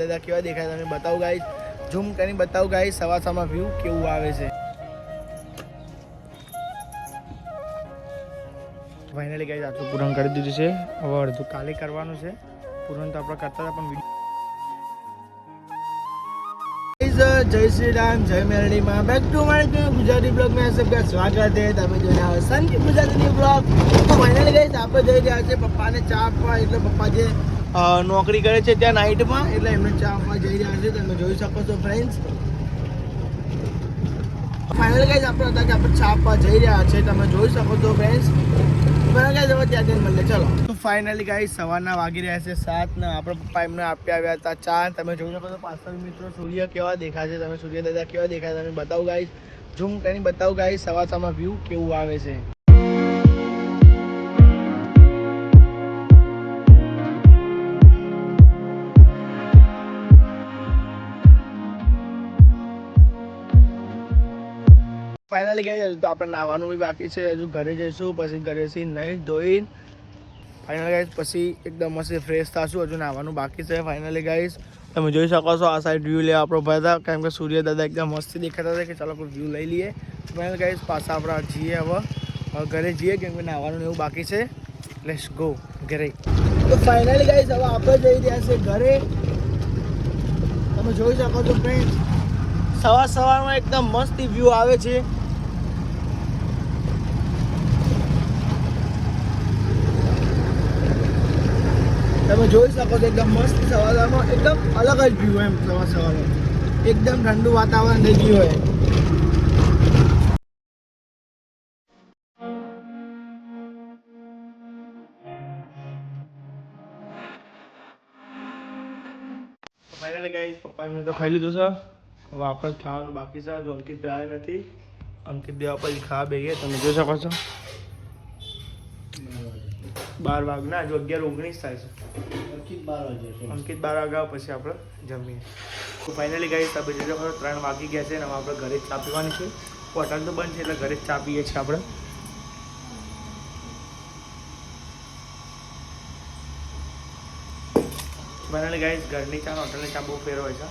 દાદા કેવા દેખાય તમે બતાવું ગાઈસ ઝૂમ કરીને બતાવું ગાઈસ સવા સવામાં વ્યૂ કેવું આવે છે. ફાઇનલી ગાઈસ આટલું પૂરણ કરી દીધું છે. હવે અડધું કાલે કરવાનું છે. પૂરણ તો આપણે કરતા હતા, પણ વીડિયો જય શ્રી રામ, જય મેરડીમાં. Back to my Gujarati blog મેં સબકા સ્વાગત છે. તમે જોઈ રહ્યા છો સંગીત ગુજરાતીની બ્લોગ તો ફાઇનલી ગાઈસ આપણે જઈ રહ્યા છે પપ્પાને ચા આપવા. એટલે પપ્પા જે નોકરી કરે છે ત્યાં નાઇટમાં એટલે એમને ચા આપવા જઈ રહ્યા છે તમે જોઈ શકો છો ફ્રેન્ડ્સ ફાઇનલ ગાઈઝ આપણે હતા કે આપણે ચા આપવા જઈ રહ્યા છે તમે જોઈ શકો છો ફ્રેન્ડ્સ ફાઇનલ હવે ત્યાં જઈને મળીએ ચલો. તો ફાઇનલી ગાઈસ સવારના વાગી રહ્યા છે સાત ને આપણે પપ્પા એમને આપી આવ્યા હતા ચા. તમે જોઈ શકો છો પાછળ મિત્રો સૂર્ય કેવા દેખાશે તમે સૂર્ય દાદા કેવા દેખાય તમે બતાવો ગાઈસ ઝૂમ કરીને બતાવો ગાઈસ સવાર સવામાં વ્યૂ કેવું આવે છે. હજુ તો આપણે નાવાનું બી બાકી છે. હજુ ઘરે જઈશું, પછી ઘરેથી નહીં ધોઈને. ફાઇનલ ગાઈસ પછી એકદમ મસ્ત ફ્રેશ થશું. હજુ નાહવાનું બાકી છે. ફાઇનલી ગાઈસ તમે જોઈ શકો છો આ સાઈડ વ્યૂ લેવા આપણો ભાઈ હતા. કેમ કે સૂર્ય દાદા એકદમ મસ્તી દેખાતા હતા કે ચાલો આપણે વ્યૂ લઈ લઈએ. ફાઇનલ ગાઈસ પાછા આપણે જઈએ હવે. ઘરે જઈએ કેમ કે નાહવાનું એવું બાકી છે. લેટ્સ ગો ઘરે. તો ફાઇનલી ગાઈસ હવે આપણે જઈ રહ્યા છે ઘરે. તમે જોઈ શકો છો ફ્રેન્ડ સવાર સવારમાં એકદમ મસ્ત વ્યૂ આવે છે. તમે જોઈ શકો છો, એકદમ મસ્ત સવારમાં, એકદમ અલગ જ વ્યૂ એમ સવાર સવારમાં. એકદમ ઠંડુ વાતાવરણ થઈ હોય. પપ્પા એમને તો ખાઈ લીધું છે. આપણે ખાવાનું બાકી છે. જો અંકિત આવ્યા નથી. અંકિત દેવા પછી ખાવા બે તમે જોઈ શકો છો. બાર વાગ ના જો અગિયાર ઓગણીસ થાય છે. અંકિત બાર વાગ્યા પછી આપણે જમીએ. તો ફાઇનલી ગાઈસ તમે જોઈ શકો ત્રણ વાગી ગયા છે અને હવે આપણે ઘરે જ ચા પીવાની છે. હોટલ તો બંધ છે એટલે ઘરે જ ચા પીએ છીએ આપણે. ફાઇનલી ગાઈસ ઘરની ચા હોટલની ચા બહુ ફેર હોય છે.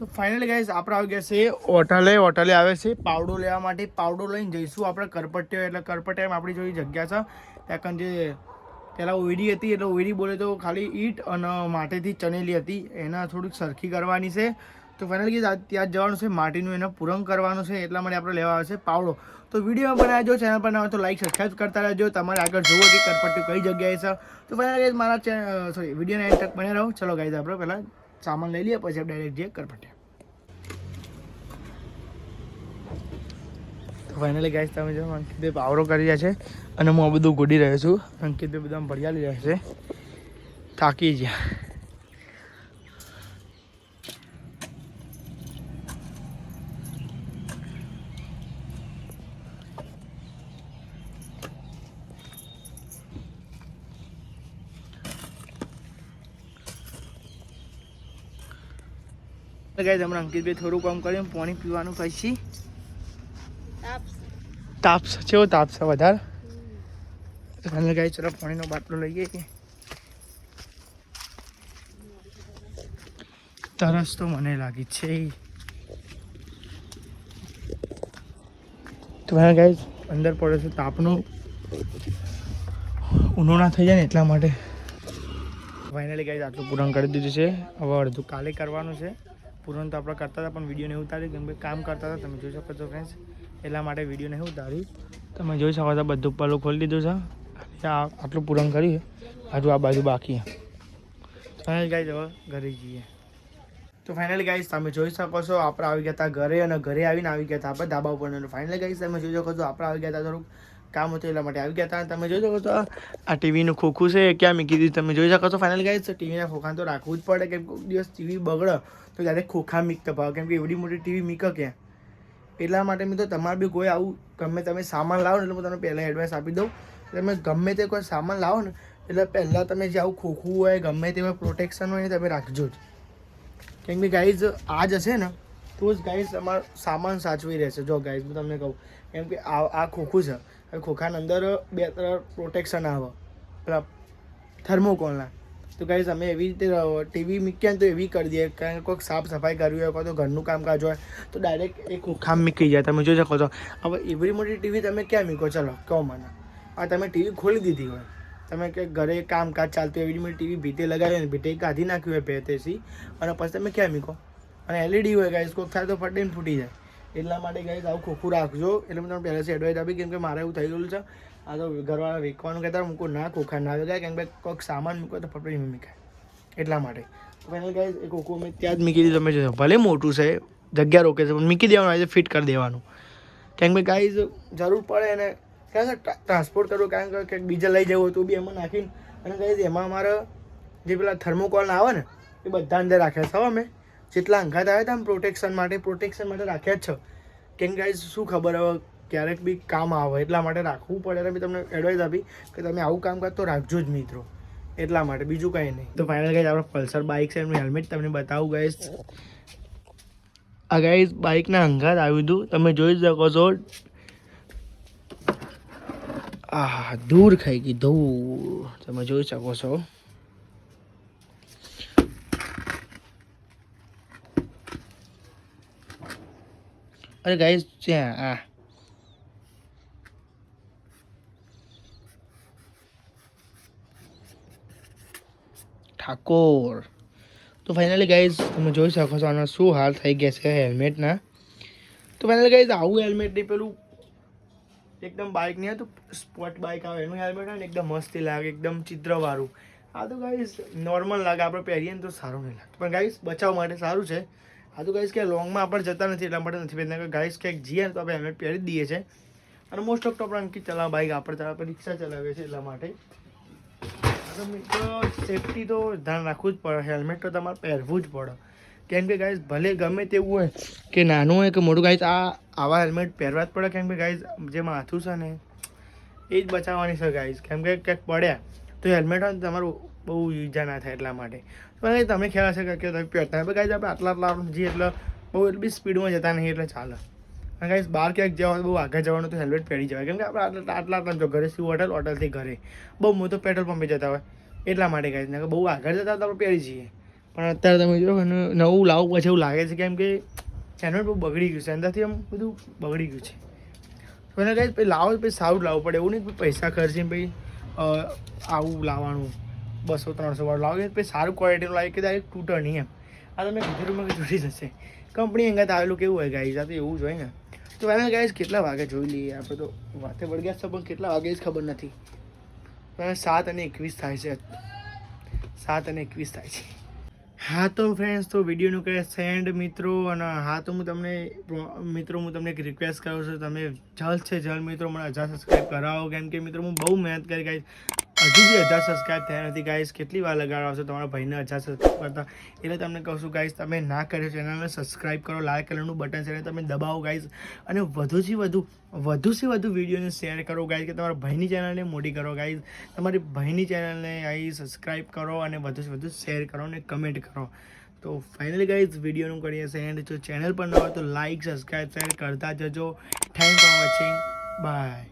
તો ફાઇનલી ગાઈસ આપણે આવી ગયા છે હોટલે. હોટલે આવે છે, પાવડો લેવા માટે. પાવડો લઈને જઈશું આપણે કરપટ્ટીઓ. એટલે કરપટ્ટીમાં આપણી જોઈ જગ્યા છે. ત્યાં જે પહેલાં ઓઈડી હતી, એટલે ઓઈડી બોલે તો ખાલી ઈટ અને માટેથી ચણેલી હતી. એના થોડીક સરખી કરવાની છે. તો ફાઇનલી ત્યાં જ જવાનું છે. માટીનું એને પૂરણ કરવાનું છે. એટલા માટે આપણે લેવા આવે છે પાવડો. તો વીડિયો બનાવજો ચેનલ પર ના હોય તો લાઈક સબસ્ક્રાઈબ કરતા રહેજો. તમારે આગળ જોવો કે કરપટ્ટી કઈ જગ્યાએ છે. તો ફાઇનલી મારા ચેનલ સોરી વિડીયોને એન્ડ તક બને રહો. ચલો ગાઈઝ આપણે પહેલાં સામાન લઈ લઈએ, પછી ડાયરેક્ટ જે કરપટ્ટી તો ફાઇનલી ગાઈસ તમે જો અંકિતભાઈ પાવરો કરી રહ્યા છે અને હું આ બધું ગોડી રહ્યો છું. અંકિતભાઈ બધા ભરિયાલી રહ્યા છે. થાકી ગયા. ગાઈસ હમણાં અંકિતભાઈ થોડું કામ કર્યું, પાણી પીવાનું પછી તાપ છે કેવો તાપ છે વધારે? અને ગાઈ ચલો પાણીનો બાટલો લઈએ કે તરસ તો મને લાગી છે. તમે મને ગાઈ અંદર પડે છે તાપનું. ઊનો ના થઈ જાય ને એટલા માટે. ફાઇનલી ગાઈ આટલું પૂરણ કરી દીધું છે. હવે અડધું કાલે કરવાનું છે. પૂરણ તો આપણે કરતા હતા, પણ વીડિયો નહીં ઉતારી કેમ કે કામ કરતા હતા, તમે જોઈ શકો છો ફ્રેન્ડ્સ એટલા માટે વીડિયો નહીં ઉતાર્યું. તમે જોઈ શકો છો, બધું પલ્લું ખોલી દીધું છે. આટલું પૂરણ કરી હજુ આ બાજુ બાકી ફાઇનલ ગાઈઝ હવે ઘરે જઈએ. તો ફાઇનલ ગાઈઝ તમે જોઈ શકો છો, આપણે આવી ગયા હતા ઘરે અને ઘરે આવીને આવી ગયા હતા, આપણે ધાબા ઉપર. ફાઇનલ ગાઈઝ તમે જોઈ શકો છો, આપણે આવી ગયા હતા થોડુંક કામ હતું એટલા માટે આવી ગયા હતા તમે જોઈ શકો છો, આ ટીવીનું ખોખું છે. ક્યાં મૂકી દીધું તમે જોઈ શકો છો ફાઇનલ ગાઈઝ ટીવીના ખોખાને તો રાખવું જ પડે કેમ કે કોઈ દિવસ ટીવી બગડે, તો ત્યારે ખોખા મીકતા ભાવ. કેમ કે એવડી મોટી ટીવી મીક ક્યાં? એટલા માટે મેં તો તમારે બી કોઈ આવું ગમે તમે સામાન લાવો ને એટલે હું તમને પહેલાં એડવાઇસ આપી દઉં. તમે ગમે તે કોઈ સામાન લાવો ને, એટલે પહેલાં તમે જે આવું ખોખું હોય, ગમે તે પ્રોટેક્શન હોય ને, તમે રાખજો જ. કેમ કે ગાઈઝ આ જ હશે ને, તો જ ગાઈઝ તમારો સામાન સાચવી રહેશે. જો ગાઈઝ હું તમને કહું, કેમ કે આ આ ખોખું છે. હવે ખોખાની અંદર બે ત્રણ પ્રોટેક્શન આવે. પેલા થર્મોકોલના તો કહે અમે એવી રીતે ટીવી મૂક્યા ને તો એવી કરી દઈએ. કારણ કે કોઈક સાફ સફાઈ કરવી હોય કાં તો ઘરનું કામકાજ હોય, તો ડાયરેક્ટ એ ખોખામાં મૂકી જાય. તમે જોઈ શકો છો. હવે એવી મોટી ટીવી તમે ક્યાં મૂકો? ચલો, કહો મને. આ તમે ટીવી ખોલી દીધી હોય. તમે કે ઘરે કામકાજ ચાલતું એવી મોટી ટીવી ભીતે લગાવી ભીતે કાઢી નાખ્યું હોય ભેતેથી અને પછી તમે ક્યાં મૂકો? અને એલઈડી હોય ગાઈઝ કોઈક થાય તો ફટીને ફૂટી જાય. એટલા માટે ગાઈઝ આવું ખોખું રાખજો. એટલે મેં તમને પહેલાંથી એડવાઇસ આપી કેમ કે મારે એવું થઈ ગયેલું છે. આ તો ઘરવાળા વેકવાનું કહેતા મૂકો ના ખોખા ના લગાય કેમ કે કોઈક સામાન મૂકો તો નહીં મૂકાય એટલા માટે. ફાઇનલ ગાઈઝ એ ખોખું મેં ત્યાં જ મૂકી દીધું. તમે જોશો ભલે મોટું છે, જગ્યા રોકે છે, પણ મૂકી દેવાનું આજે ફિટ કરી દેવાનું. કેમ કે ગાઈઝ જરૂર પડે અને કારણ કે ટ્રાન્સપોર્ટ કરવું, કારણ કે કંઈક ડીઝલ લઈ જવું તો બી એમાં નાખીને. અને ગાઈઝ એમાં અમારા જે પેલા થર્મોકોલ આવે ને, એ બધા અંદર રાખ્યા છે, હો અમે. જેટલા અંગાત આવ્યા હતા પ્રોટેક્શન માટે પ્રોટેક્શન માટે રાખ્યા જ છે. કેમ કે શું ખબર હવે ક્યારેક બી કામ આવે, એટલા માટે રાખવું પડે. અને મેં તમને એડવાઇસ આપી કે તમે આવું કામ કરતો રાખજો જ મિત્રો. એટલા માટે, બીજું કંઈ નહીં. તો ફાઇનલ ગાઈઝ આપણે પલ્સર બાઇક છે, એમનું હેલ્મેટ તમને બતાવું ગાઈઝ આ ગાઈઝ બાઇકના અંગાત આવ્યું હતું. તમે જોઈ શકો છો. આ દૂર ખાઈ દૂર તમે જોઈ શકો છો. અરે ગાઈઝ ત્યાં આ. ઠાકોર. તો ફાઇનલી ગાઈઝ તમે જોઈ શકો છો આનો શું હાલ થઈ ગયા છે હેલ્મેટના. તો ફાઇનલી ગાઈઝ આવું હેલ્મેટ નહીં, પેલું એકદમ બાઇક નહીં હતું સ્પોર્ટ બાઇક આવે. એનું હેલ્મેટ હોય ને, એકદમ મસ્તી લાગે, એકદમ ચિત્રવાળું. આ તો ગાઈઝ નોર્મલ લાગે, આપણે પહેરીએ ને તો સારું નહીં લાગે. પણ ગાઈઝ બચાવ માટે સારું છે. આ તો ગાઈઝ કે લોંગમાં આપણે જતા નથી, એટલા માટે નથી પહેરતા કે ગાઈઝ ક્યાંક જઈએ તો આપણે હેલ્મેટ પહેરી દઈએ છે. અને મોસ્ટ ઓફ તો આપણે અંકિત ચલાવ બાઇક આપણે ચલાવ રિક્ષા ચલાવીએ છીએ એટલા માટે. તો મિત્રો સેફટી તો ધ્યાન રાખવું જ પડે હેલ્મેટ તો તમારે પહેરવું જ પડે. કેમ કે ગાઈઝ ભલે ગમે તેવું હોય કે નાનું હોય કે મોટું ગાઈઝ આ આવા હેલ્મેટ પહેરવા જ પડે. કેમ કે ગાઈઝ જે માથું છે ને, એ જ બચાવવાની છે ગાઈઝ કેમ કે ક્યાંક પડ્યા તો હેલ્મેટ હોય તમારું બહુ ઈજા ના થાય એટલા માટે. પણ તમે ખ્યાલ હશે કે તમે પહેરતા હોય. ગાઈઝ આપણે આટલા આટલા જઈએ એટલે બહુ એટલી બી સ્પીડમાં જતા નહીં એટલે ચાલે. અને ગાઈઝ બહાર ક્યાંક જવા હોય બહુ આગળ જવાનું તો હેલ્મેટ પહેરી જવાય. કેમ કે આપણે આટલા આટલા આટલા જો ઘરે શું હોટલ, હોટલથી ઘરે. બહુ મોટો પેટ્રોલ પંપે જતા હોય. એટલા માટે ગાઈઝ ને બહુ આગળ જતા તો આપણે પહેરી જઈએ. પણ અત્યારે તમે જો નવું લાવવું પછી એવું લાગે છે કેમ કે હેલ્મેટ બહુ બગડી ગયું છે. અંદરથી આમ બધું બગડી ગયું છે. તો એને પછી લાવો પછી સારું લાવવું પડે. એવું નહીં કે પૈસા ખર્ચીને પછી આવું લાવવાનું. બસો, ત્રણસો વાળું લાવી પછી સારું ક્વોલિટીનું લાવી કે ડાયરેક્ટ તૂટે નહીં એમ. આ તમે કીધું કે તૂટી જશે કંપની અંગાત આવેલું કેવું હોય ગાઈઝ આ તો એવું જ હોય ને. તો એને ગાઈઝ કેટલા વાગે જોઈ લઈએ? આપણે તો વાતે વળગ્યા છે, પણ કેટલા વાગે જ ખબર નથી. સાત અને એકવીસ થાય છે. સાત અને એકવીસ થાય છે. હા તો ફ્રેન્ડ્સ તો વિડીયોનું કહે સેન્ડ મિત્રો, અને હા તો હું તમને મિત્રો, હું તમને એક રિક્વેસ્ટ કરું છું. તમે જલ્દ છે જલ્દ મિત્રો મને હજાર સબસ્ક્રાઈબ કરાવો. કેમ કે મિત્રો હું બહુ મહેનત કરી ગાઈશ હજુ બી હજાર સબસ્ક્રાઈબ થયા નથી ગાઈસ કેટલી વાર લગાડવા તમારા ભાઈને હજાર સબસ્ક્રાઈબ કરતા? એટલે તમને કહું છું ગાઈસ તમે ના કર્યો ચેનલને સબસ્ક્રાઈબ કરો, લાલ કલરનું બટન છે તમે દબાવો ગાઈસ અને વધુથી વધુ વધુથી વધુ વિડીયોને શેર કરો ગાઈઝ કે તમારા ભાઈની ચેનલને મોટી કરો ગાઈસ તમારી ભાઈની ચેનલને અહીં સબસ્ક્રાઈબ કરો અને વધુથી વધુ શેર કરો અને કમેન્ટ કરો. તો ફાઇનલી ગાઈઝ વિડીયોનું કરીએ સેન્ડ જો ચેનલ પર ન હોય તો લાઇક સબસ્ક્રાઈબ શેર કરતા જજો. Thank for watching bye